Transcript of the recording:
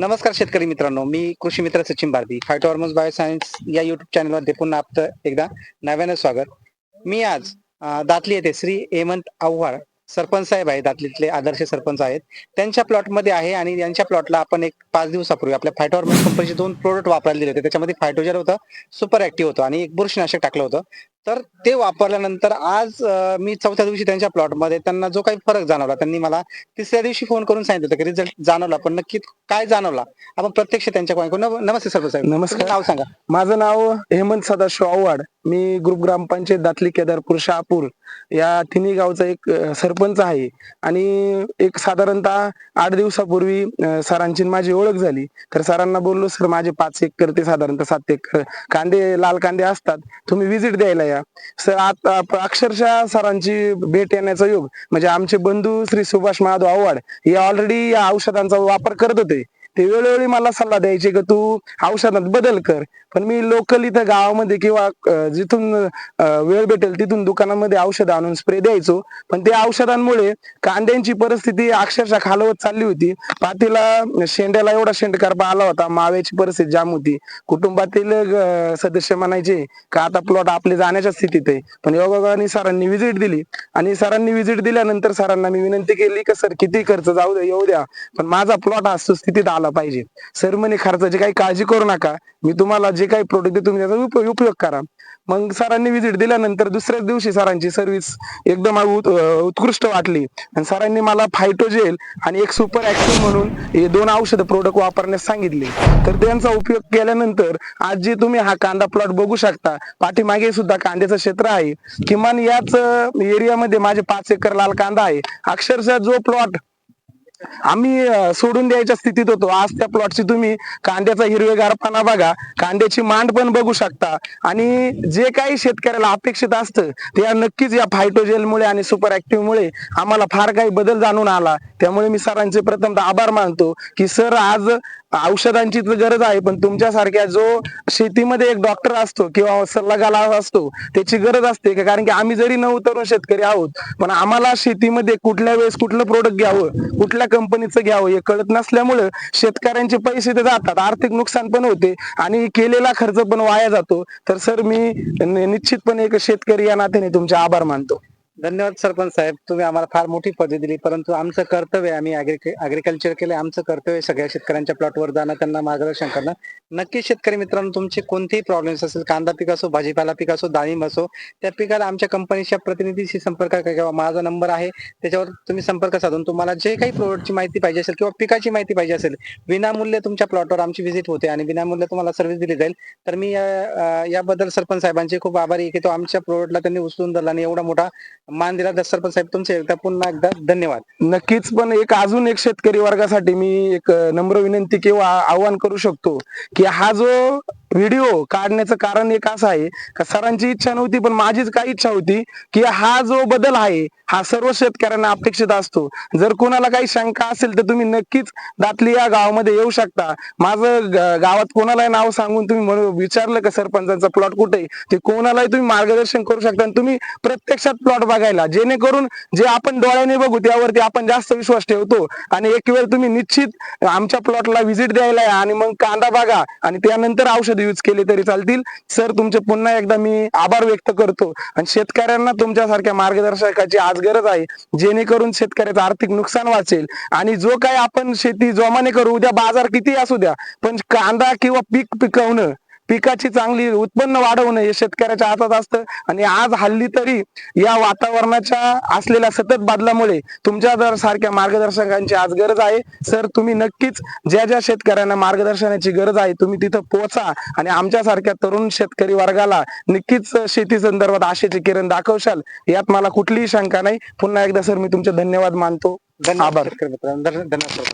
नमस्कार शेतकरी मित्रांनो मी कृषी मित्र सचिन भारती फायटो बायोसायन्स या युट्यूब चॅनलमध्ये पुन्हा आपलं एकदा नव्यानं स्वागत. मी आज दातली येथे श्री हेमंत आव्हाड सरपंच साहेब आहे दातलीतले आदर्श सरपंच आहेत. त्यांच्या प्लॉटमध्ये आहे आणि यांच्या प्लॉटला आपण एक पाच दिवसापूर्वी आपल्या फायटॉर्मस कंपनीचे दोन प्रोडक्ट वापरायला दिले होते. त्याच्यामध्ये फायटोजर होतं सुपर ऍक्टिव्ह होतं आणि एक बुरशीनाशक टाकलं होतं. तर ते वापरल्यानंतर आज मी चौथ्या दिवशी त्यांच्या प्लॉटमध्ये त्यांना जो काही फरक जाणवला त्यांनी मला तिसऱ्या दिवशी फोन करून सांगितलं होतं की रिझल्ट जाणवला पण नक्की काय जाणवला आपण प्रत्यक्ष त्यांच्या नमस्ते सरपंच साहेब. नमस्कार. नाव सांगा. माझं नाव हेमंत सदाशिव आव्हाड. मी ग्रुप ग्रामपंचायत दातली केदारपूर शहापूर या तिन्ही गावचा एक सरपंच आहे. आणि एक साधारणतः आठ दिवसापूर्वी सरांची माझी ओळख झाली. तर सरांना बोललो सर माझे पाच एकर ते साधारणतः सात एकर कांदे लाल कांदे असतात. तुम्ही विजिट द्यायला या. सर आता अक्षरशः सरांची भेट येण्याचा योग. म्हणजे आमचे बंधू श्री सुभाष महादेव आव्हाड हे ऑलरेडी या औषधांचा वापर करत होते. ते वेळोवेळी मला सल्ला द्यायचे की तू औषधात बदल कर. पण मी लोकल इथं गावामध्ये किंवा जिथून वेळ भेटेल तिथून दुकानामध्ये औषध आणून स्प्रे द्यायचो. पण त्या औषधांमुळे कांद्यांची परिस्थिती अक्षरशः खालवत चालली होती. पातीला शेंड्याला एवढा शेंडकारपा आला होता माव्याची परिस्थिती जाम होती. कुटुंबातील सदस्य म्हणायचे का आता प्लॉट आपले जाण्याच्या स्थितीत आहे. पण योगायोगाने सरांनी व्हिजिट दिली. आणि सरांनी व्हिजिट दिल्यानंतर सरांना मी विनंती केली की सर किती खर्च जाऊ द्या येऊ द्या. पण माझा प्लॉट हा सुस्थितीत आला पाहिजे सर म्हणे खर्चाची काही काळजी करू नका. मी तुम्हाला जे काही प्रोडक्ट तुम्ही त्याचा उपयोग करा. मग सरांनी व्हिजिट दिल्यानंतर दुसऱ्याच दिवशी सरांची सर्व्हिस एकदम उत्कृष्ट वाटली. आणि सरांनी मला फायटोजेल आणि एक सुपर ऍक्टिव्ह म्हणून हे दोन औषध प्रोडक्ट वापरण्यास सांगितले. तर त्यांचा उपयोग केल्यानंतर आज जे तुम्ही हा कांदा प्लॉट बघू शकता. पाठीमागे सुद्धा कांद्याचं क्षेत्र आहे. किमान याच एरियामध्ये माझे पाच एकर लाल कांदा आहे. अक्षरशः जो प्लॉट आम्ही सोडून द्यायच्या स्थितीत होतो. आज त्या प्लॉटची तुम्ही कांद्याचा हिरवेगारपणा बघा. कांद्याची मांड पण बघू शकता. आणि जे काही शेतकऱ्याला अपेक्षित असतं ते या नक्कीच या फायटोजेलमुळे आणि सुपर ऍक्टिव्ह मुळे आम्हाला फार काही बदल जाणून आला. त्यामुळे मी सरांचे प्रथम आभार मानतो की सर आज औषधांची तर गरज आहे पण तुमच्यासारख्या जो शेतीमध्ये एक डॉक्टर असतो किंवा सल्लागार असतो त्याची गरज असते का? कारण की आम्ही जरी नऊ तरुण शेतकरी आहोत पण आम्हाला शेतीमध्ये कुठल्या वेळेस कुठलं प्रोडक्ट घ्यावं कुठल्या कंपनीचं घ्यावं हे कळत नसल्यामुळं शेतकऱ्यांचे पैसे ते जातात आर्थिक नुकसान पण होते आणि केलेला खर्च पण वाया जातो. तर सर मी निश्चितपणे एक शेतकरी या नात्याने तुमचे आभार मानतो. धन्यवाद सरपंच साहेब. तुम्ही आम्हाला फार मोठी पदवी दिली परंतु आमचं कर्तव्य आम्ही अग्रिकल्चर केले आमचं कर्तव्य सगळ्या शेतकऱ्यांच्या प्लॉटवर जाणं त्यांना मार्गदर्शन करणं. नक्की शेतकरी मित्रांनो तुमचे कोणतेही प्रॉब्लेम्स असेल कांदा पीक असो भाजीपाला पीक असो डाळिंब असो त्या पिकाला आमच्या कंपनीच्या प्रतिनिधीशी संपर्क किंवा माझा नंबर आहे त्याच्यावर तुम्ही संपर्क साधून तुम्हाला जे काही प्रोडक्टची माहिती पाहिजे असेल किंवा पिकाची माहिती पाहिजे असेल विनामूल्य तुमच्या प्लॉटवर आमची व्हिजिट होते आणि विनामूल्य तुम्हाला सर्व्हिस दिली जाईल. तर मी याबद्दल सरपंच साहेबांचे खूप आभारी की तो आमच्या प्रोडक्टला त्यांनी उचलून धरला आणि एवढा मोठा मान दिला तर सरपंच साहेब तुमचे एकदा पुन्हा एकदा धन्यवाद. नक्कीच पण एक अजून एक शेतकरी वर्गासाठी मी एक नम्र विनंती किंवा आवाहन करू शकतो की हा जो व्हिडिओ काढण्याचं कारण एक असं आहे का सरांची इच्छा नव्हती पण माझीच काय इच्छा होती की हा जो बदल आहे हा सर्व शेतकऱ्यांना अपेक्षित असतो. जर कोणाला काही शंका असेल तर तुम्ही नक्कीच दातली या गावामध्ये येऊ शकता. माझं गावात कोणालाही नाव सांगून तुम्ही म्हणून विचारलं का सरपंचांचा प्लॉट कुठे ते कोणालाही तुम्ही मार्गदर्शन करू शकता आणि तुम्ही प्रत्यक्षात प्लॉट बघायला. जेणेकरून जे आपण डोळ्याने बघू त्यावरती आपण जास्त विश्वास ठेवतो. आणि एक वेळ तुम्ही निश्चित आमच्या प्लॉटला व्हिजिट द्यायला या आणि मग कांदा बघा आणि त्यानंतर औषध यूज केले तरी चालतील. सर तुमचे पुन्हा एकदा मी आभार व्यक्त करतो. आणि शेतकऱ्यांना तुमच्यासारख्या मार्गदर्शकाची आज गरज आहे जेणेकरून शेतकऱ्याचं आर्थिक नुकसान वाचेल. आणि जो काय आपण शेती जोमाने करू उद्या बाजार किती असू द्या पण कांदा किंवा पीक पिकवणं पिकाची चांगली उत्पन्न वाढवणं हे शेतकऱ्याच्या हातात असतं. आणि आज हल्ली तरी या वातावरणाच्या असलेल्या सतत बदलामुळे तुमच्या जर सारख्या मार्गदर्शकांची आज गरज आहे. सर तुम्ही नक्कीच ज्या ज्या शेतकऱ्यांना मार्गदर्शनाची गरज आहे तुम्ही तिथं पोहोचा आणि आमच्या सारख्या तरुण शेतकरी वर्गाला नक्कीच शेती संदर्भात आशेचे किरण दाखवशाल. यात मला कुठलीही शंका नाही. पुन्हा एकदा सर मी तुमचे धन्यवाद मानतो. धन्यवाद आभार. धन्यवाद.